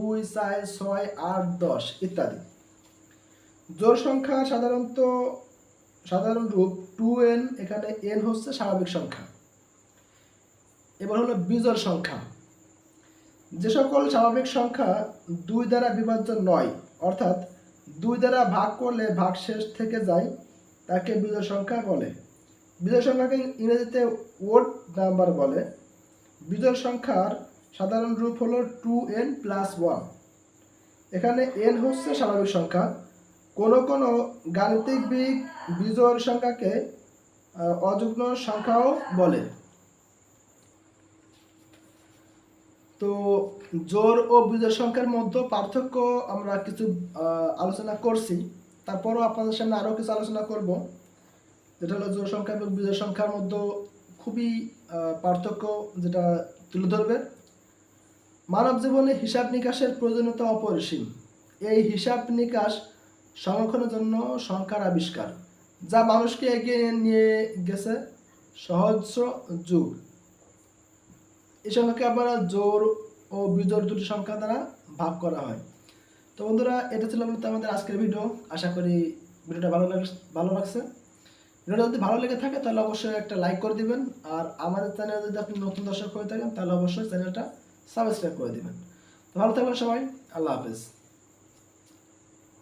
দুই, চার, ছয়, আট, দশ ইত্যাদি। জোড় সংখ্যা সাধারণত, সাধারণ রূপ টু এন, এখানে এন হচ্ছে স্বাভাবিক সংখ্যা। এবার হলো বিজোড় সংখ্যা। যে সকল স্বাভাবিক সংখ্যা দুই দ্বারা বিভাজ্য নয়, অর্থাৎ দুই দ্বারা ভাগ করলে ভাগ শেষ থেকে যায়, তাকে বিজোড় সংখ্যা বলে। বিজোড় সংখ্যাকে ইংরেজিতে ওড নাম্বার বলে। বিজোড় সংখ্যার সাধারণ রূপ হলো টু এন প্লাস ওয়ান এখানে এন হচ্ছে স্বাভাবিক সংখ্যা। কোনো কোনো গাণিতিকবিদ বিজোড় সংখ্যাকে আহ, অযুগ্ম সংখ্যাও বলে। তো জোর ও বিজোড় সংখ্যার মধ্যে পার্থক্য আমরা কিছু আলোচনা করছি। তারপরও আপনাদের সামনে আরও কিছু আলোচনা করব। যেটা হলো জোর সংখ্যা এবং বিজোড় সংখ্যার মধ্যে খুবই পার্থক্য যেটা তুলে ধরবে। মানব জীবনে হিসাব নিকাশের প্রয়োজনীয়তা অপরিসীম। এই হিসাব নিকাশ সংরক্ষণের জন্য সংখ্যার আবিষ্কার, যা মানুষকে এগিয়ে নিয়ে গেছে সহস্র যুগ। এই সংখ্যাকে আবার জোর ও বিজোড় দুটি সংখ্যা দ্বারা ভাগ করা হয়। তো বন্ধুরা, এটা ছিল মূলত আমাদের আজকের ভিডিও। আশা করি ভিডিওটা ভালো লাগ, ভালো লাগছে। ভিডিওটা যদি ভালো লেগে থাকে, তাহলে অবশ্যই একটা লাইক করে দিবেন। আর আমাদের চ্যানেলে যদি আপনি নতুন দর্শক হয়ে থাকেন, তাহলে অবশ্যই চ্যানেলটা সাবস্ক্রাইব করে দিবেন। ভালো থাকবেন সবাই আল্লাহ হাফেজ।